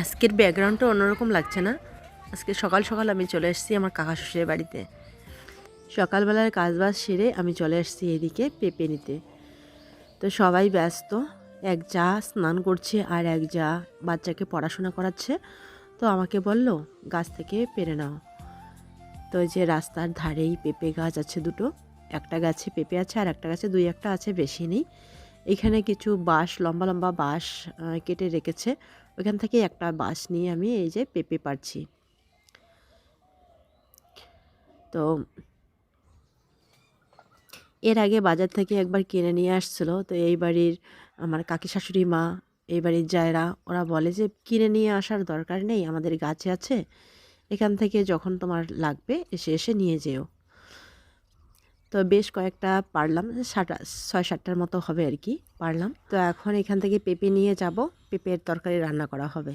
আজকের ব্যাকগ্রাউন্ডটা অন্যরকম লাগছে না। আজকে সকাল সকাল আমি চলে এসেছি আমার কাকা শ্বশুরের বাড়িতে। সকালবেলার কাজবাজ সেরে আমি চলে এসেছি এদিকে পেঁপে নিতে। তো সবাই ব্যস্ত, এক যা স্নান করছে আর এক যা বাচ্চাকে পড়াশোনা করাচ্ছে, তো আমাকে বলল, গাছ থেকে পেরে নাও। তো যে রাস্তার ধারেই পেঁপে গাছ আছে দুটো, একটা গাছে পেঁপে আছে আর একটা গাছে দুই একটা আছে বেশি নেই। এখানে কিছু বাঁশ, লম্বা লম্বা বাঁশ কেটে রেখেছে। ওইখান থেকে একটা বাঁশ নিয়ে আমি এই যে পেঁপে পারছি তো এর আগে বাজার থেকে একবার কিনে নিয়ে আসছিল। তো এই বাড়ির আমার কাকি শাশুড়ি মা, এই বাড়ির জায়রা, ওরা বলে যে, কিনে নিয়ে আসার দরকার নেই, আমাদের গাছে আছে। এখান থেকে যখন তোমার লাগবে, এসে এসে নিয়ে যেও। তো বেশ কয়েকটা পারলাম সাতটা ছয় সাতটার মতো হবে আর কি, পারলাম। তো এখন এখান থেকে পেঁপে নিয়ে যাব, পেঁপের তরকারি রান্না করা হবে।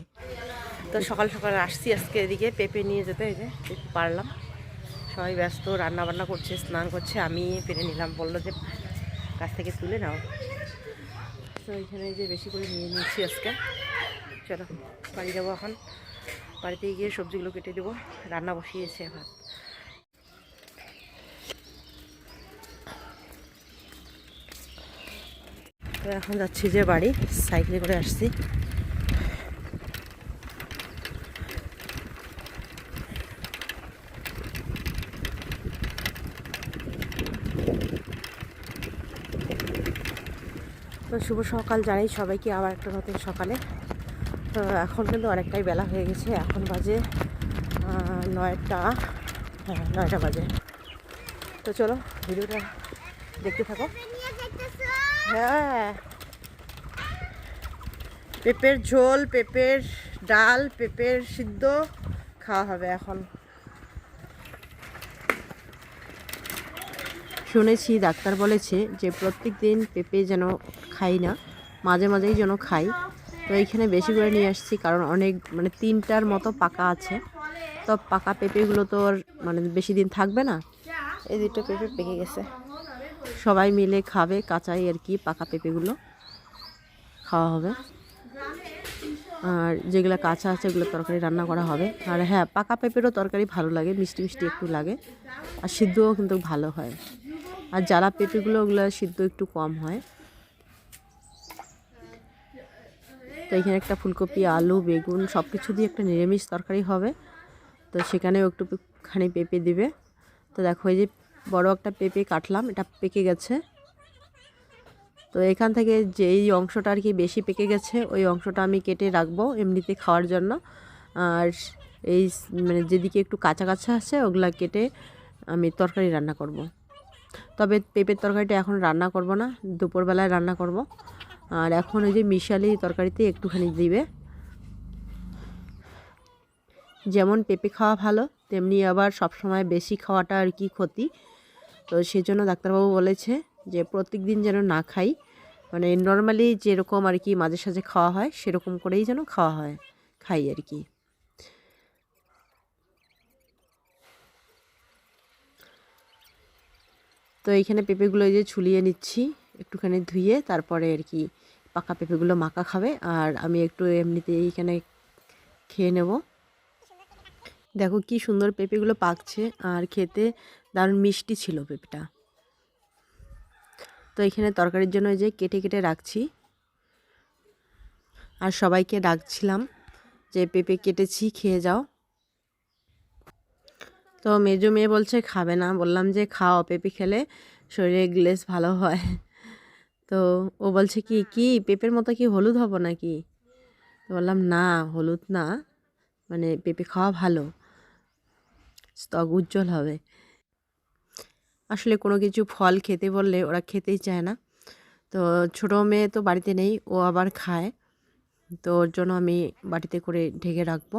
তো সকাল সকাল আসছি আজকে এদিকে, পেঁপে নিয়ে যেতে এই যে পারলাম। সবাই ব্যস্ত রান্না বান্না করছে, স্নান করছে, আমি পেরে নিলাম, বলল যে গাছ থেকে তুলে নাও। তো এখানে যে বেশি করে নিয়ে নিচ্ছি আজকে। চলো, বাড়ি যাব এখন। বাড়িতে গিয়ে সবজিগুলো কেটে দেবো। রান্না বসিয়েছে ভাত। তো এখন যাচ্ছি যে বাড়ি সাইকেলে করে আসছি। তো শুভ সকাল জানাই সবাইকে, আবার একটা নতুন সকালে। তো এখন কিন্তু অনেকটাই বেলা হয়ে গেছে, এখন বাজে নয়টা হ্যাঁ নয়টা বাজে। তো চলো, ভিডিওটা দেখতে থাকো। হ্যাঁ। পেঁপের ঝোল, পেঁপের ডাল, পেঁপের সিদ্ধ খাওয়া হবে এখন। শুনেছি, ডাক্তার বলেছে যে প্রত্যেক দিন পেঁপে যেন খাই না, মাঝে মাঝেই যেন খাই। তো এইখানে বেশি করে নিয়ে আসছি কারণ অনেক মানে তিনটার মতো পাকা আছে। তো পাকা পেঁপেগুলো তো মানে বেশি দিন থাকবে না। এই দুটো পেঁপে পেকে গেছে। সবাই মিলে খাবে কাঁচাই আর কি, পাকা পেঁপেগুলো খাওয়া হবে। আর যেগুলো কাঁচা আছে ওগুলো তরকারি রান্না করা হবে। আর হ্যাঁ পাকা পেঁপেরও তরকারি ভালো লাগে, মিষ্টি মিষ্টি একটু লাগে। আর সিদ্ধও কিন্তু ভালো হয়। আর জ্বালা পেঁপেগুলো ওগুলো সিদ্ধ একটু কম হয়। তো এখানে একটা ফুলকপি, আলু, বেগুন সব কিছু দিয়ে একটা নিরামিষ তরকারি হবে। তো সেখানেও একটু খানি পেঁপে দিবে। তো দেখো এই যে বড় একটা পেঁপে কাটলাম, এটা পেকে গেছে। তো এখান থেকে যেই অংশটা আর কি বেশি পেকে গেছে, ওই অংশটা আমি কেটে রাখব এমনিতে খাওয়ার জন্য। আর এই মানে যেদিকে একটু কাঁচা কাঁচা আছে, ওগুলা কেটে আমি তরকারি রান্না করব। তবে পেঁপের তরকারিটা এখন রান্না করব না, দুপুরবেলায় রান্না করব। আর এখন ওই যে মিশালি তরকারিতে একটুখানি দিবে। যেমন পেঁপে খাওয়া ভালো, তেমনি আবার সব সময় বেশি খাওয়াটা আর কি ক্ষতি। তো সেজন্য ডাক্তারবাবু বলেছে যে প্রত্যেক দিন যেন না খাই। মানে নর্মালি যেরকম আর কি মাঝে সাঝে খাওয়া হয়, সেরকম করেই যেন খাওয়া হয়, খাই আর কি। তো এইখানে পেঁপেগুলো যে ছুলিয়ে নিচ্ছি, একটুখানি ধুয়ে তারপরে আর কি পাকা পেঁপেগুলো মাখা খাবে। আর আমি একটু এমনিতে এইখানে খেয়ে নেব। দেখো কি সুন্দর পেঁপেগুলো পাকছে, আর খেতে দারুণ মিষ্টি ছিল পেঁপেটা। তো এখানে তরকারির জন্য যে কেটে কেটে রাখছি। আর সবাইকে ডাকছিলাম যে, পেঁপে কেটেছি, খেয়ে যাও। তো মেজো মেয়ে বলছে, খাবে না। বললাম যে, খাও, পেঁপে খেলে শরীরে গ্লেস ভালো হয়। তো ও বলছে কি কি, পেঁপের মতো কি হলুদ হব নাকি? বললাম, না, হলুদ না। মানে পেঁপে খাওয়া ভালো। ত্বক উজ্জ্বল হবে। আসলে কোনো কিছু ফল খেতে বললে ওরা খেতেই চায় না। তো ছোটো মেয়ে তো বাড়িতে নেই, ও আবার খায়। তো ওর জন্য আমি বাটিতে করে ঢেকে রাখব।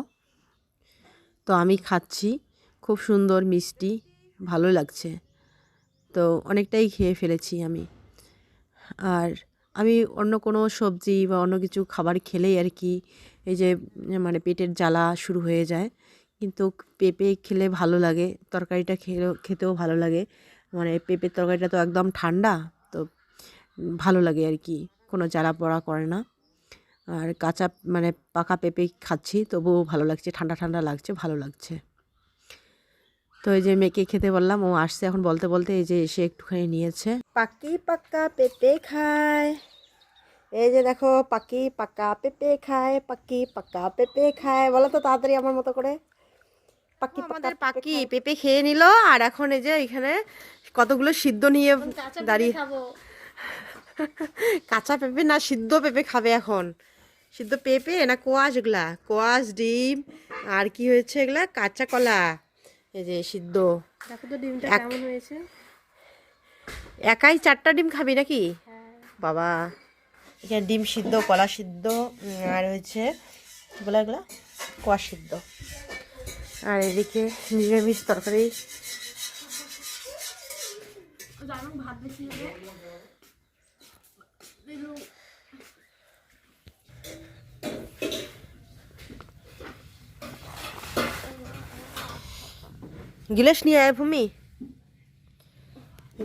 তো আমি খাচ্ছি, খুব সুন্দর, মিষ্টি, ভালো লাগছে। তো অনেকটাই খেয়ে ফেলেছি আমি। আর আমি অন্য কোনো সবজি বা অন্য কিছু খাবার খেলেই আর কি এই যে মানে পেটের জ্বালা শুরু হয়ে যায়। কিন্তু পেঁপে খেলে ভালো লাগে, তরকারিটা খেলেও, খেতেও ভালো লাগে। মানে পেঁপের তরকারিটা তো একদম ঠান্ডা, তো ভালো লাগে আর কি। কোনো জ্বালা পড়া করে না। আর কাঁচা মানে পাকা পেঁপে খাচ্ছি, তবুও ভালো লাগছে, ঠান্ডা ঠান্ডা লাগছে, ভালো লাগছে। তো এই যে মেয়েকে খেতে বললাম, ও আসছে এখন বলতে বলতে এই যে এসে একটুখানি নিয়েছে। পাকি পাকা পেঁপে খায়। এই যে দেখো, পাকি পাকা পেঁপে খায়, পাকি পাকা পেঁপে খায়। বলো তো তাড়াতাড়ি আমার মতো করে। পাকি আমাদের পাকি পেঁপে খেয়ে নিল আর এখন এই যে এখানে কতগুলো সিদ্ধ নিয়ে দাঁড়িয়ে কাঁচা পেঁপে না সিদ্ধ পেঁপে খাবে এখন। সিদ্ধ পেঁপে না কোয়াশ এগুলা কোয়াশ ডিম আর কি হয়েছে এগুলা? কাঁচা কলা। এই যে সিদ্ধ। হয়েছে। একাই চারটা ডিম খাবি নাকি? বাবা এখানে ডিম সিদ্ধ কলা সিদ্ধ আর হচ্ছে বলে কোয়া সিদ্ধ। আর এদিকে নিরামিষ তরকারি। গিলাস নিয়ে আয় ভূমি।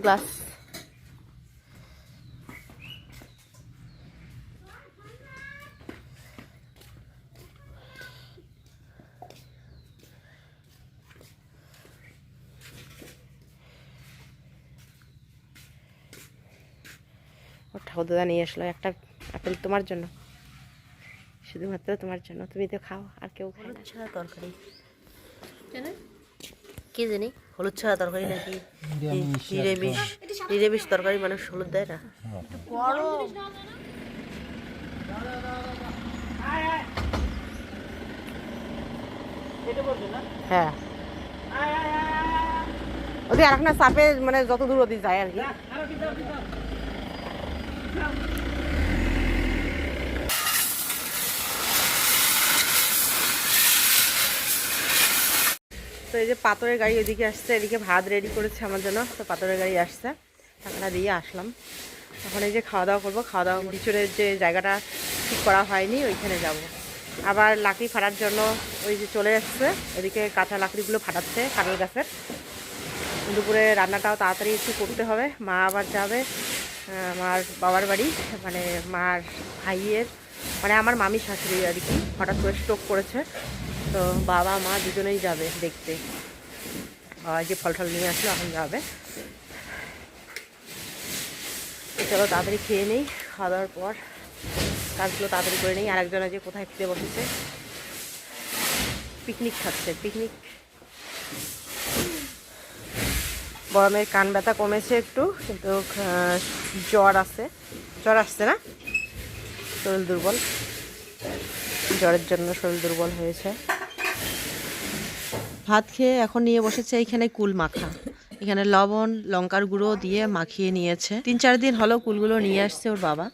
গ্লাস ওর ঠাকুর দাদা নিয়ে আসলো একটা আপেল তোমার জন্য। শুধুমাত্র তোমার জন্য। তুমি তো খাও আর কেউ খায় না। ছাড়া তরকারি। কেন কি জানি? হলুদ ছাড়া তরকারি নাকি? নিরামিষ নিরামিষ তরকারি মানুষ হলুদ দেয় না। হ্যাঁ। ওদের আর একটা চাপে মানে যত দূর ওদিক যায় আর কি। তো এই যে পাথরের গাড়ি ওইদিকে আসছে, এদিকে ভাত রেডি করেছে আমার জন্য, তো পাথরের গাড়ি আসছে। টাকাটা দিয়ে আসলাম। এখন এই যে খাওয়া দাওয়া করব, খাওয়া দাওয়া পিছনের যে জায়গাটা ঠিক করা হয়নি, ওইখানে যাব। আবার লাকড়ি ফাটার জন্য ওই যে চলে এসছে, এদিকে কাঁচা লাকড়িগুলো ফাটাচ্ছে, কাঁঠাল গাছের। দুপুরে রান্নাটাও তাড়াতাড়ি একটু করতে হবে, মা আবার যাবে। আমার বাবার বাড়ি মানে মার ভাইয়ের মানে আমার মামি শাশুড়ি আর কি, হঠাৎ করে স্ট্রোক করেছে। তো বাবা, মা দুজনেই যাবে দেখতে। বাবা যে ফল টল নিয়ে আসলো, এখন যাবে। চলো তাড়াতাড়ি খেয়ে নেই খাওয়া দাওয়ার পর কাজগুলো তাড়াতাড়ি করে নেই। আরেকজন যে কোথায় খেতে বসেছে? পিকনিক খাচ্ছে, পিকনিক। গরমের কান ব্যথা কমেছে একটু, কিন্তু জ্বর আছে। জ্বর আসছে না? শরীর দুর্বল। জ্বরের জন্য শরীর দুর্বল হয়েছে। ভাত খেয়ে এখন নিয়ে বসেছে এখানে কুল মাখা। এখানে লবণ, লঙ্কার গুঁড়ো দিয়ে মাখিয়ে নিয়েছে। তিন চার দিন হলো কুলগুলো নিয়ে আসছে ওর বাবা।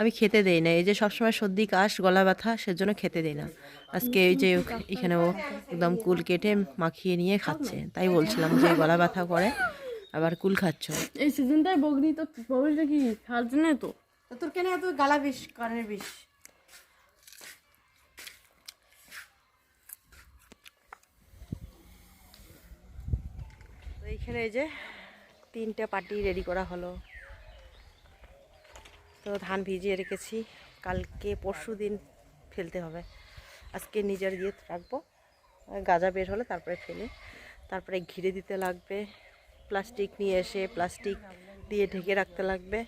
আমি খেতে দেই না। এই যে সবসময় সর্দি, কাশ, গলা ব্যথা, সেজন্য খেতে দেই না। আজকে এই যে এখানে ও একদম কুল কেটে মাখিয়ে নিয়ে খাচ্ছে। তাই বলছিলাম যে গলা ব্যথা করে। আবার কুল খাচ্ছ। এই সিজনটাই বগনি তো বগনিটা কি খাচ্ছে না তো? তোর কেন এত গালা বিষ কানের বিষ? তো এইখানে এই যে তিনটে পার্টি রেডি করা হলো। তো ধান ভিজিয়ে রেখেছি। কালকে পরশু দিন ফেলতে হবে। আজকে নিজের দিয়ে রাখব। গাজা বের হলে তারপরে ফেলে। তারপরে ঘিরে দিতে লাগবে। প্লাস্টিক নিয়ে এসে প্লাস্টিক দিয়ে ঢেকে রাখতে লাগবে।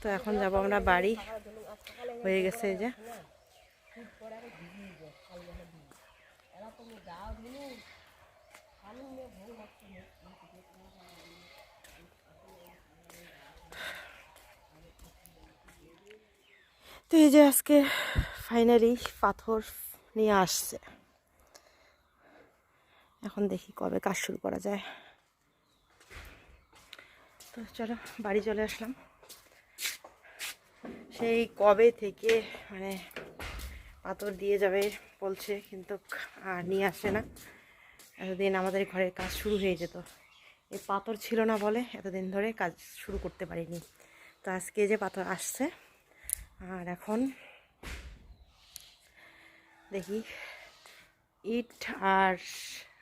তো এখন যাব আমরা বাড়ি। হয়ে গেছে যে। তো এই যে আজকে ফাইনালি পাথর নিয়ে আসছে। এখন দেখি কবে কাজ শুরু করা যায়। তো চলো, বাড়ি চলে আসলাম। সেই কবে থেকে মানে পাথর দিয়ে যাবে বলছে, কিন্তু আর নিয়ে আসে না। এতদিন আমাদের ঘরের কাজ শুরু হয়ে যেত। এই পাথর ছিল না বলে এতদিন ধরে কাজ শুরু করতে পারিনি। তো আজকে যে পাথর আসছে, আর এখন দেখি, ইট আর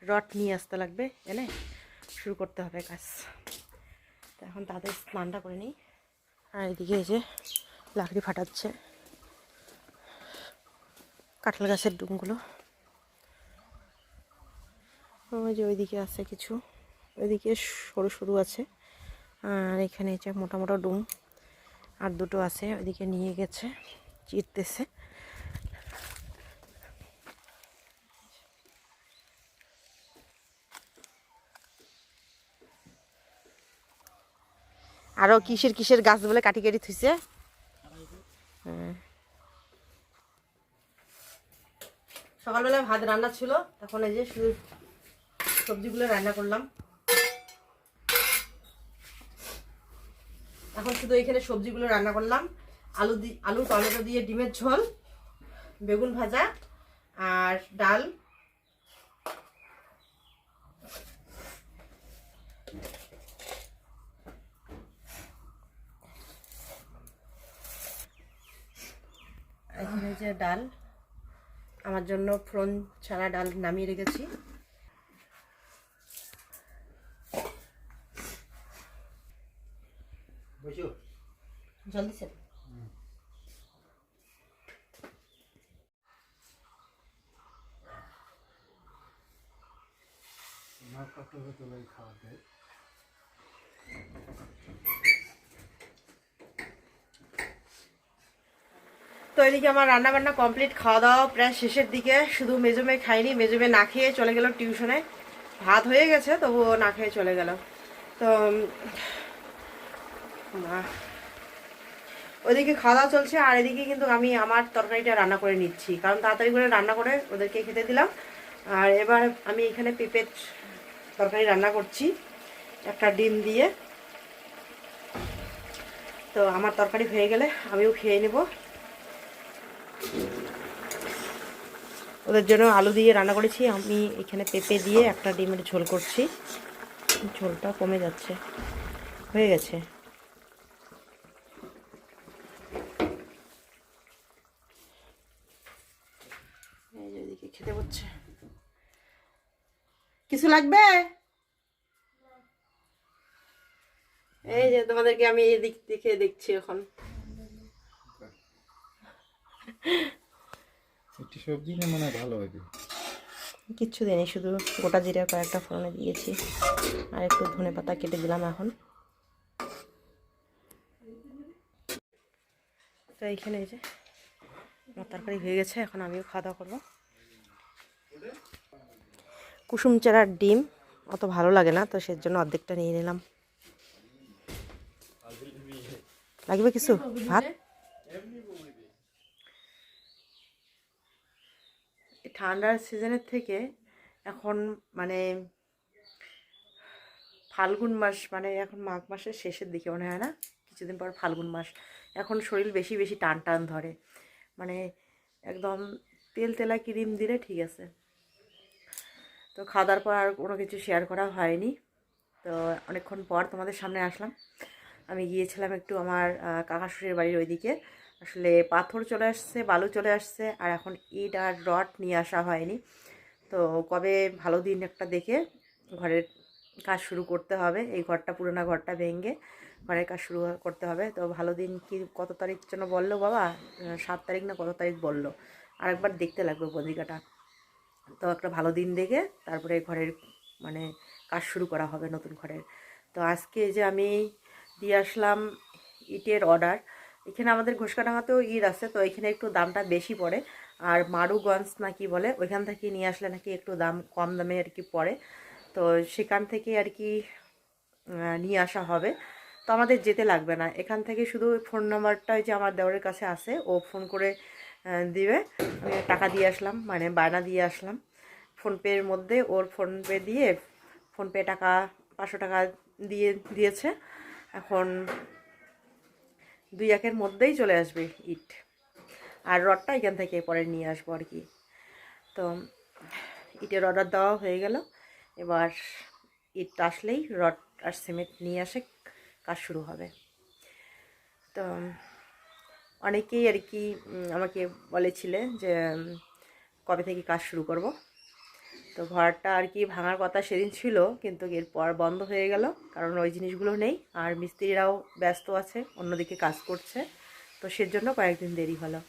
রড নিয়ে আসতে লাগবে, এনে শুরু করতে হবে কাজ। এখন তাদের স্নানটা করে নিই। আর এদিকে যে লাকড়ি ফাটাচ্ছে। কাঁঠাল গাছের ডুমগুলো। ওই যে ওইদিকে আছে কিছু। ওইদিকে সরু সরু আছে। আর এখানে যে মোটা মোটা ডুম। আর দুটো আছে, ওইদিকে নিয়ে গেছে, চিরতেছে। আরও কিসের কিসের গাছ বলে কাটি কাটি থুইছে? হ্যাঁ। সকালবেলা ভাত রান্না ছিল এখন এই যে শুধু সবজিগুলো রান্না করলাম। এখন শুধু এখানে সবজিগুলো রান্না করলাম। আলু আলু, টমেটো দিয়ে ডিমের ঝোল, বেগুন ভাজা আর ডাল। যে ডাল আমার জন্য ফ্রন ছাড়া ডাল নামিয়ে রেখেছি। জল দিছেন তো এদিকে আমার রান্না বান্না কমপ্লিট খাওয়া দাওয়া প্রায় শেষের দিকে। শুধু মেজমে খাইনি, মেজমে না খেয়ে চলে গেল টিউশনে। ভাত হয়ে গেছে, তবুও না খেয়ে চলে গেল। তো ওইদিকে খাওয়া দাওয়া চলছে, আর এদিকে কিন্তু আমি আমার তরকারিটা রান্না করে নিচ্ছি। কারণ তাড়াতাড়ি করে রান্না করে ওদেরকে খেতে দিলাম। আর এবার আমি এখানে পেঁপের তরকারি রান্না করছি, একটা ডিম দিয়ে। তো আমার তরকারি হয়ে গেলে আমিও খেয়ে নেব। ওদের জন্য আলু দিয়ে রান্না করেছি। আমি এখানে পেঁপে দিয়ে একটা ডিমের ঝোল করছি। ঝোলটা কমে যাচ্ছে। হয়ে গেছে। খেতে হচ্ছে। কিছু লাগবে? এই যে তোমাদেরকে আমি এদিক দেখে দেখছি এখন। একটি সবজি না মনে ভালো হবে? কিচ্ছু দিইনি শুধু গোটা জিরা কয়েকটা ফোড়নে দিয়েছি। আর একটু ধনে পাতা কেটে দিলাম এখন। তো এইখানে এই যে আমার তরকারি হয়ে গেছে, এখন আমিও খাওয়া দাওয়া করব। কুসুম চারার ডিম, অত ভালো লাগে না, তো সের জন্য অর্ধেকটা নিয়ে নিলাম। লাগবে কিছু? ভাত? ঠান্ডার সিজনের থেকে এখন মানে ফাল্গুন মাস মানে এখন মাঘ মাসের শেষের দিকে মনে হয় না? কিছুদিন পর ফাল্গুন মাস। এখন শরীর বেশি বেশি টান টান ধরে। মানে একদম তেল তেলা ক্রিম দিলে ঠিক আছে। তো খাওয়া দাওয়ার পর আর কোনো কিছু শেয়ার করা হয়নি। তো অনেকক্ষণ পর তোমাদের সামনে আসলাম। আমি গিয়েছিলাম একটু আমার কাকা শ্বশুরের বাড়ির ওইদিকে। আসলে পাথর চলে আসছে, বালু চলে আসছে, আর এখন ইট আর রড নিয়ে আসা হয়নি। তো কবে ভালো দিন একটা দেখে ঘরের কাজ শুরু করতে হবে। এই ঘরটা, পুরোনো ঘরটা ভেঙে ঘরের কাজ শুরু করতে হবে। তো ভালো দিন কি, কত তারিখ যেন বলল বাবা? সাত তারিখ না কত তারিখ বলল? আরেকবার দেখতে লাগবে পত্রিকাটা তো একটা ভালো দিন দেখে তারপরে ঘরের মানে কাজ শুরু করা হবে নতুন ঘরের। তো আজকে যে আমি দিয়ে আসলাম ইটের অর্ডার এখানে আমাদের ঘোষকাডাঙ্গাতেও ঈদ আছে, তো এখানে একটু দামটা বেশি পড়ে। আর মারুগঞ্জ নাকি বলে, ওইখান থেকে নিয়ে আসলে নাকি একটু দাম কম দামে আর কি পড়ে। তো সেখান থেকে আর কি নিয়ে আসা হবে। তো আমাদের যেতে লাগবে না। এখান থেকে শুধু ফোন নাম্বারটা যে আমার দেওয়ারের কাছে আছে, ও ফোন করে দিবে। টাকা দিয়ে আসলাম মানে বায়না দিয়ে আসলাম। ফোনপের মধ্যে ওর ফোনপে দিয়ে ফোনপে টাকা পাঁচশো টাকা দিয়ে দিয়েছে। এখন দুই একের মধ্যেই চলে আসবে ইট। আর রডটা এখান থেকে পরে নিয়ে আসব আর কি। তো ইটের অর্ডার দেওয়া হয়ে গেল। এবার ইট আসলেই রড আর সিমেন্ট নিয়ে আসে, কাজ শুরু হবে। তো অনেকেই আর কি আমাকে বলেছিলে যে কবে থেকে কাজ শুরু করব? তো ঘরটা আর কি ভাঙার কথা সেদিন ছিল, কিন্তু এরপর বন্ধ হয়ে গেল, কারণ ওই জিনিসগুলো নেই। আর মিস্ত্রিরাও ব্যস্ত আছে, অন্যদিকে কাজ করছে, তো সেজন্য কয়েকদিন দেরি হলো।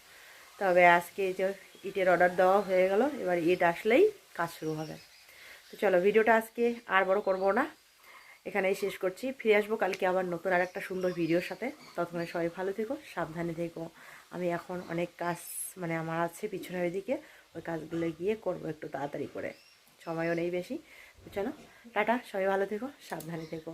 তবে আজকে যে ইটের অর্ডার দেওয়া হয়ে গেল, এবার ইট আসলেই কাজ শুরু হবে। তো চলো, ভিডিওটা আজকে আর বড় করব না। এখানেই শেষ করছি। ফিরে আসব কালকে আবার নতুন আর একটা সুন্দর ভিডিওর সাথে। ততক্ষণে সবাই ভালো থেকো, সাবধানে থেকো। আমি এখন অনেক কাজ মানে আমার আছে পিছনের দিকে ওই কাজগুলো গিয়ে করব একটু তাড়াতাড়ি করে। সময়ও নেই বেশি তো চলো টাটা সবাই ভালো থেকো সাবধানে থেকো